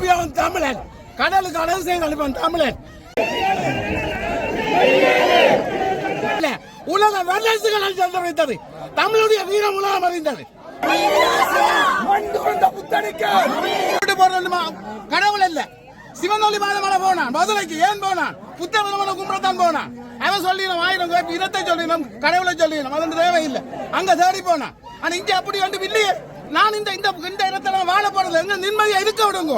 தமிழன் கடலுக்கு அழகு செய்து அனுப்பன் தமிழன் இல்ல, உலக வல்லரசுகள் சென்று தமிழுடைய வீரம் உலகம் அறிந்தது. கடவுள் இல்ல சிவனொலி மாதமான போனான். மதுரைக்கு ஏன் போனான்? புத்த மதமான கும்பிடத்தான் போனான். அவன் சொல்லிடும் ஆயிரம் பேர் இனத்தை சொல்லிடும் கடவுளை சொல்லிடும் அது தேவையில்லை. அங்க தேடி போனான். ஆனா இங்க அப்படி ஒன்றும் இல்லையே. நான் இந்த இந்த இந்த இடத்துல வாழ போறது எங்க நிம்மதியா இருக்க விடுங்க.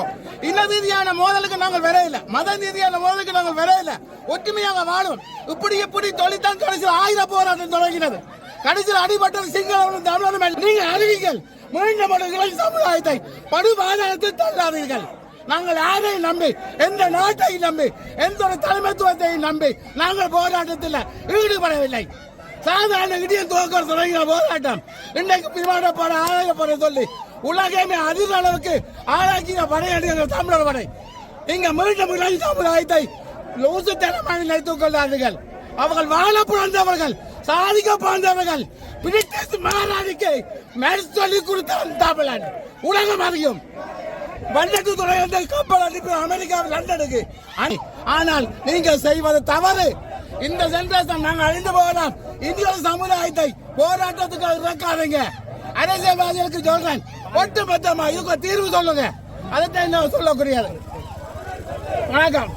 இன ரீதியான மோதலுக்கு நாங்கள் வரையில. மத ரீதியான மோதலுக்கு நாங்கள் வரையில. ஒற்றுமையாக வாழும். இப்படி இப்படி தொழில்தான் கடைசியில் ஆயிரம் போராட்டம் தொடங்கினது. கடைசியில் அடிபட்டது சிங்களவனும் தமிழரும் நீங்க அறிவிங்கள். மீண்டும் ஒரு சமுதாயத்தை படுபாதாரத்தில் தள்ளாதீர்கள். நாங்கள் யாரையும் நம்பி எந்த நாட்டை நம்பி எந்த ஒரு தலைமைத்துவத்தையும் நம்பி நாங்கள் போராட்டத்தில் ஈடுபடவில்லை. சாதாரண இடியன் துவக்கம் தொடங்கின போராட்டம் இன்றைக்கு பிரிவாடப்பட ஆளாக்கப்பட சொல்லி உலகமே அதிக அளவுக்கு ஆளாக்கிய படையடிகள் தமிழர் படை. இங்க மீண்டும் இளம் சமுதாயத்தை லூசுத்தனமாக நினைத்துக் கொள்ளாதீர்கள். அவர்கள் வாழ பிறந்தவர்கள் சாதிக்க பிறந்தவர்கள் பிரிட்டிஷ் மகாராணிக்கு மேல் சொல்லி கொடுத்தவன் தமிழன். உலகம் அறியும். வல்லத்து துறை கப்பல் அனுப்பி அமெரிக்காவில் லண்டனுக்கு அனி- ஆனால் நீங்கள் செய்வது தவறு. இந்த ஜென்ரேஷன் நாங்கள் அழிந்து போகலாம். இந்திய சமுதாயத்தை போராட்டத்துக்கு இறக்காதீங்க. அரசியல்வாதிகளுக்கு சொல்றேன். ஒட்டுமொத்தமா இதுக்கு தீர்வு சொல்லுங்க. அதைத்தான் என்ன சொல்லக்கூடியது. வணக்கம்.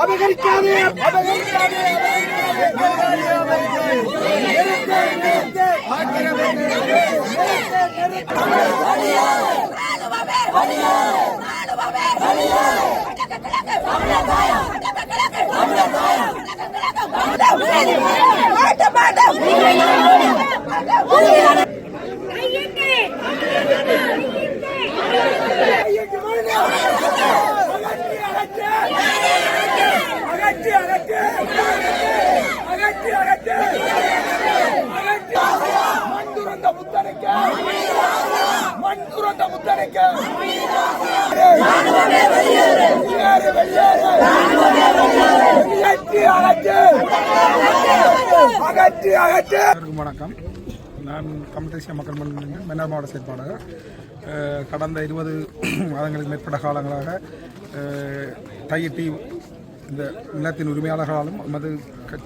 அபகரிக்காதே அபகரிக்காதே அகற்றி அகற்றி அகற்றி அகற்றி அகற்றி மண் துறந்த புத்தனுக்கு மண் துறந்த புத்தனுக்கு வெளியேறு வெளியேறு அகற்றி அகற்றி அகற்றி அகற்றி அனைவருக்கும் வணக்கம். நான் தமிழ் தேசிய மக்கள் மன்றம் மன்னார் மாவட்ட செயற்பாளர் கடந்த இருபது மாதங்களுக்கு மேற்பட்ட காலங்களாக அஹ், தையிட்டி இந்த நிலத்தின் உரிமையாளர்களாலும் நமது க-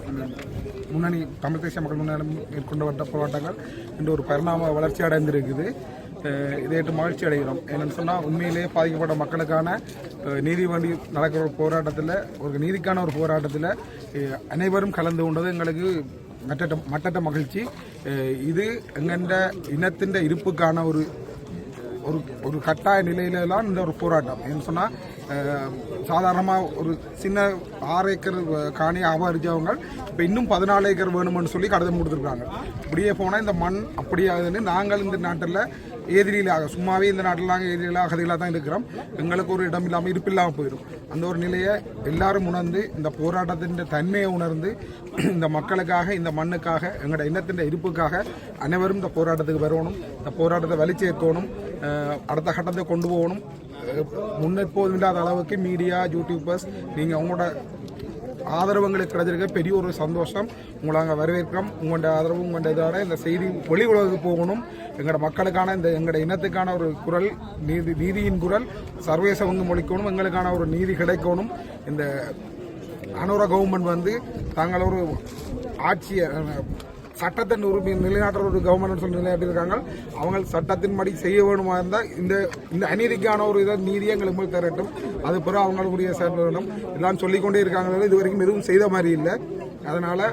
முன்னணி தமிழ் தேசிய மக்கள் முன்னணி மேற்கொண்டு வந்த போராட்டங்கள் இன்று ஒரு பரிணாம வளர்ச்சி அடைந்திருக்குது. இதையிட்டு மகிழ்ச்சி அடைகிறோம். என்னென்னு சொன்னால் உண்மையிலேயே பாதிக்கப்பட்ட மக்களுக்கான நீதி வண்டி நடக்கிற ஒரு போராட்டத்தில் ஒரு நீதிக்கான ஒரு போராட்டத்தில் அனைவரும் கலந்து கொண்டது எங்களுக்கு மற்ற மற்ற மகிழ்ச்சி. இது எங்கெண்ட இனத்தின் இருப்புக்கான ஒரு ஒரு ஒரு கட்டாய நிலையிலலாம் இந்த ஒரு போராட்டம். ஏன்னு சொன்னால் சாதாரணமாக ஒரு சின்ன ஆறு ஏக்கர் காணி காணியை அபகரிச்சவங்க இப்போ இன்னும் பதினாலு ஏக்கர் வேணும்னு சொல்லி கடிதம் கொடுத்துருக்காங்க இப்படியே போனால் இந்த மண் அப்படியாகுதுன்னு நாங்கள் இந்த நாட்டில் எதிரிகளாக சும்மாவே இந்த நாட்டில் நாங்கள் எதிரிகளாக அகதிகளாக தான் இருக்கிறோம். எங்களுக்கு ஒரு இடம் இல்லாமல் இருப்பு இல்லாமல் போயிடும். அந்த ஒரு நிலையை எல்லாரும் உணர்ந்து இந்த போராட்டத்தின் தன்மையை உணர்ந்து இந்த மக்களுக்காக இந்த மண்ணுக்காக எங்களோட இனத்தின் இருப்புக்காக அனைவரும் இந்த போராட்டத்துக்கு வரணும் இந்த போராட்டத்தை வலிச்சேர்க்கணும் சேர்க்கணும் அடுத்த கட்டத்தை கொண்டு போகணும். முன்னெப்போதும் இல்லாத அளவுக்கு மீடியா யூடியூபர்ஸ் நீங்கள் அவங்களோட ஆதரவு எங்களுக்கு கிடைச்சிருக்க பெரிய ஒரு சந்தோஷம். உங்களை நாங்கள் வரவேற்கிறோம். உங்களோட ஆதரவு உங்களோட இதோட இந்த செய்தி வெளி உலகுக்கு போகணும். எங்களோட மக்களுக்கான இந்த எங்களோட இனத்துக்கான ஒரு குரல் நீதி நீதியின் குரல் சர்வதேச வந்து மொழிக்கணும். எங்களுக்கான ஒரு நீதி கிடைக்கணும். இந்த அனுர கவர்மெண்ட் வந்து தாங்கள் ஒரு ஆட்சியை சட்டத்தின் உரிமை நிலைநாட்டுற ஒரு கவர்மெண்ட் சொல்லி நிலைநாட்டியிருக்காங்க அவங்க சட்டத்தின் படி செய்ய வேணுமா இருந்தால் இந்த இந்த அநீதிக்கான ஒரு இதை நீதியை எங்களுக்கு தரட்டும். அது பிறகு அவங்களுடைய செயல் வேணும் எல்லாம் சொல்லிக்கொண்டே இருக்காங்க. இது வரைக்கும் எதுவும் செய்த மாதிரி இல்லை. அதனால்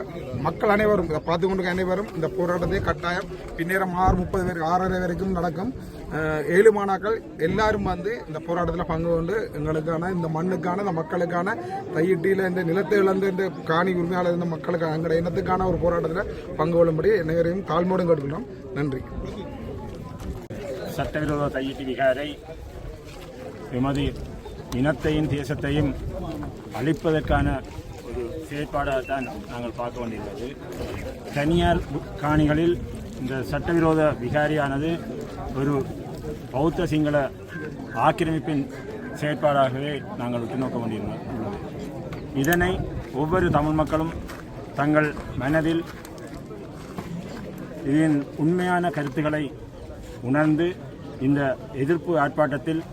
மக்கள் அனைவரும் இதை பார்த்து கொண்டு அனைவரும் இந்த போராட்டத்தை கட்டாயம் பின்னேறம் ஆறு முப்பது பேர் ஆறரை வரைக்கும் நடக்கும். ஏழு மாணாக்கள் எல்லாரும் வந்து இந்த போராட்டத்தில் பங்கு கொண்டு எங்களுக்கான இந்த மண்ணுக்கான இந்த மக்களுக்கான தையிட்டியில் இந்த நிலத்தை இழந்த இந்த காணி உரிமையாளர் இந்த மக்களுக்கு எங்களோட இனத்துக்கான ஒரு போராட்டத்தில் பங்கு கொள்ளும்படி அனைவரையும் தாழ்மோடும் கேட்டுக்கொள்கிறோம். நன்றி. சட்டவிரோத தையிட்டி விகாரை எமது இனத்தையும் தேசத்தையும் அழிப்பதற்கான செயற்பாடாக தான் நாங்கள் பார்க்க வேண்டியுள்ளது தனியார் காணிகளில் இந்த சட்டவிரோத விகாரியானது ஒரு பௌத்த சிங்கள ஆக்கிரமிப்பின் செயற்பாடாகவே நாங்கள் உற்று நோக்க இதனை ஒவ்வொரு தமிழ் மக்களும் தங்கள் மனதில் இதன் உண்மையான கருத்துக்களை உணர்ந்து இந்த எதிர்ப்பு ஆர்ப்பாட்டத்தில்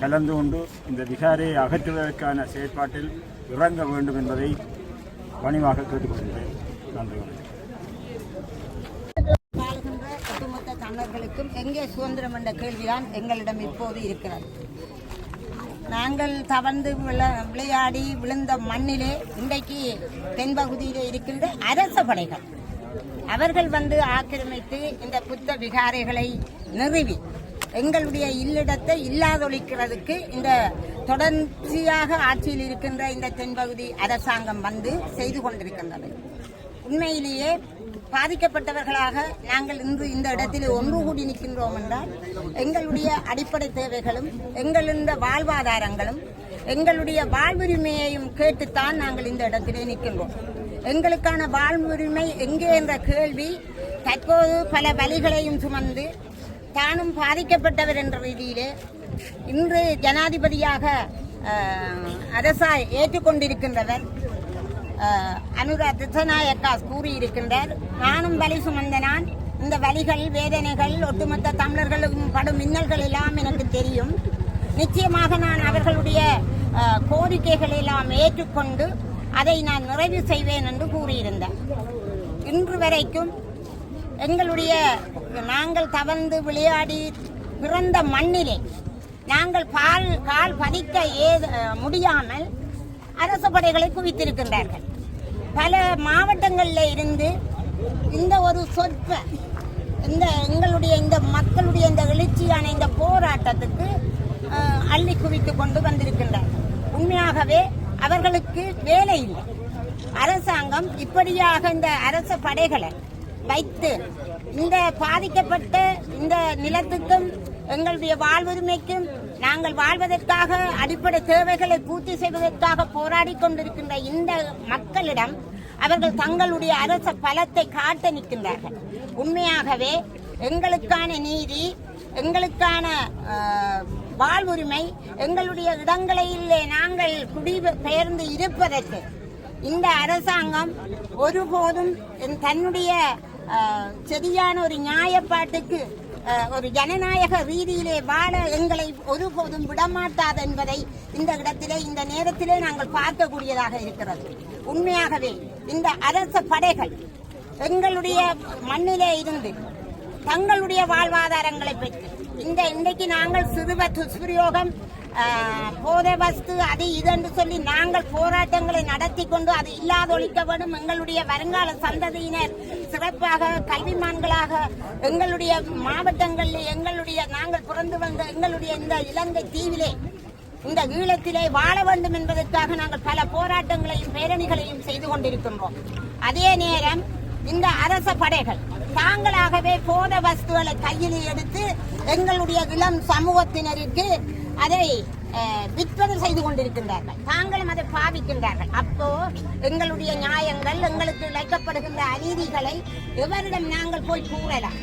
கலந்து கொண்டு இந்த விகாரையை அகற்றுவதற்கான செயற்பாட்டில் இறங்க வேண்டும் என்பதை பணிவாக கேட்டுக்கொள்கிறேன். நன்றி வாழ்கின்ற ஒட்டுமொத்த தமிழர்களுக்கும் எங்கே சுதந்திரம் என்ற கேள்விதான் எங்களிடம் இப்போது இருக்கிறது. நாங்கள் தவழ்ந்து விளையாடி விழுந்த மண்ணிலே இன்றைக்கு தென்பகுதியிலே இருக்கின்ற அரச படைகள். அவர்கள் வந்து ஆக்கிரமித்து இந்த புத்த விகாரைகளை நிறுவி எங்களுடைய இல்லிடத்தை இல்லாதொழிக்கிறதுக்கு இந்த தொடர்ச்சியாக ஆட்சியில் இருக்கின்ற இந்த தென்பகுதி அரசாங்கம் வந்து செய்து கொண்டிருக்கின்றது. உண்மையிலேயே பாதிக்கப்பட்டவர்களாக நாங்கள் இன்று இந்த இடத்தில் ஒன்று கூடி நிற்கின்றோம் என்றால் எங்களுடைய அடிப்படை தேவைகளும் எங்களுடைய வாழ்வாதாரங்களும் எங்களுடைய வாழ்வுரிமையையும் கேட்டுத்தான் நாங்கள் இந்த இடத்திலே நிற்கின்றோம். எங்களுக்கான வாழ்வுரிமை எங்கே என்ற கேள்வி தற்போது பல வழிகளையும் சுமந்து தானும் பாதிக்கப்பட்டவர் என்ற ரீதியிலே இன்று ஜனாதிபதியாக அரசாய் ஏற்றுக்கொண்டிருக்கின்றவர் அனுரா திசநாயக்கா கூறியிருக்கின்றார். நானும் வலி சுமந்த நான் இந்த வலிகள் வேதனைகள் ஒட்டுமொத்த தமிழர்களும் படும் மின்னல்கள் எல்லாம் எனக்கு தெரியும். நிச்சயமாக நான் அவர்களுடைய கோரிக்கைகள் எல்லாம் ஏற்றுக்கொண்டு அதை நான் நிறைவு செய்வேன் என்று கூறியிருந்தேன் இன்று வரைக்கும் எங்களுடைய நாங்கள் தவழ்ந்து விளையாடி பிறந்த மண்ணிலே நாங்கள் பால் கால் பதிக்க ஏது முடியாமல் அரசு படைகளை குவித்திருக்கின்றார்கள். பல மாவட்டங்களில் இருந்து இந்த ஒரு சொற்ப இந்த எங்களுடைய இந்த மக்களுடைய இந்த எழுச்சியான இந்த போராட்டத்துக்கு அள்ளி குவித்து கொண்டு வந்திருக்கின்றார்கள். உண்மையாகவே அவர்களுக்கு வேலை இல்லை. அரசாங்கம் இப்படியாக இந்த அரச படைகளை வைத்து இந்த பாதிக்கப்பட்ட இந்த நிலத்துக்கும் எங்களுடைய வாழ்வுரிமைக்கும் நாங்கள் வாழ்வதற்காக அடிப்படை தேவைகளை பூர்த்தி செய்வதற்காக போராடி கொண்டிருக்கின்ற இந்த மக்களிடம் அவர்கள் தங்களுடைய அரச பலத்தை காட்ட நிற்கின்றார்கள். உண்மையாகவே எங்களுக்கான நீதி எங்களுக்கான வாழ்வுரிமை எங்களுடைய இடங்களிலே நாங்கள் குடிபெயர்ந்து இருப்பதற்கு இந்த அரசாங்கம் ஒருபோதும் என் தன்னுடைய சரியான ஒரு நியாயப்பாட்டுக்கு ஒரு ஜனநாயக ரீதியிலே வாழ எங்களை ஒருபோதும் விடமாட்டாது என்பதை இந்த இடத்திலே இந்த நேரத்திலே நாங்கள் பார்க்கக்கூடியதாக இருக்கிறது. உண்மையாகவே இந்த அரச படைகள் எங்களுடைய மண்ணிலே இருந்து தங்களுடைய வாழ்வாதாரங்களை பெற்று இந்த இன்றைக்கு நாங்கள் சிறுவ துஷ்பிரயோகம் போதை வஸ்து அது இதென்று சொல்லி நாங்கள் போராட்டங்களை நடத்தி கொண்டு அது இல்லாதொழிக்க வேண்டும் எங்களுடைய வருங்கால சந்ததியினர் சிறப்பாக கல்விமான்களாக எங்களுடைய மாவட்டங்களில் எங்களுடைய நாங்கள் பிறந்து வந்த எங்களுடைய இந்த இலங்கை தீவிலே இந்த ஈழத்திலே வாழ வேண்டும் என்பதற்காக நாங்கள் பல போராட்டங்களையும் பேரணிகளையும் செய்து கொண்டிருக்கின்றோம். அதே நேரம் இந்த அரச படைகள் தாங்களாகவே போத வஸ்துகளை கையில் எடுத்து எங்களுடைய இளம் சமூகத்தினருக்கு அதை அஹ், விற்பனை செய்து கொண்டிருக்கின்றார்கள். தாங்களும் அதை பாவிக்கின்றார்கள். அப்போ எங்களுடைய நியாயங்கள் எங்களுக்கு இழைக்கப்படுகின்ற அநீதிகளை எவரிடம் நாங்கள் போய் கூறலாம்?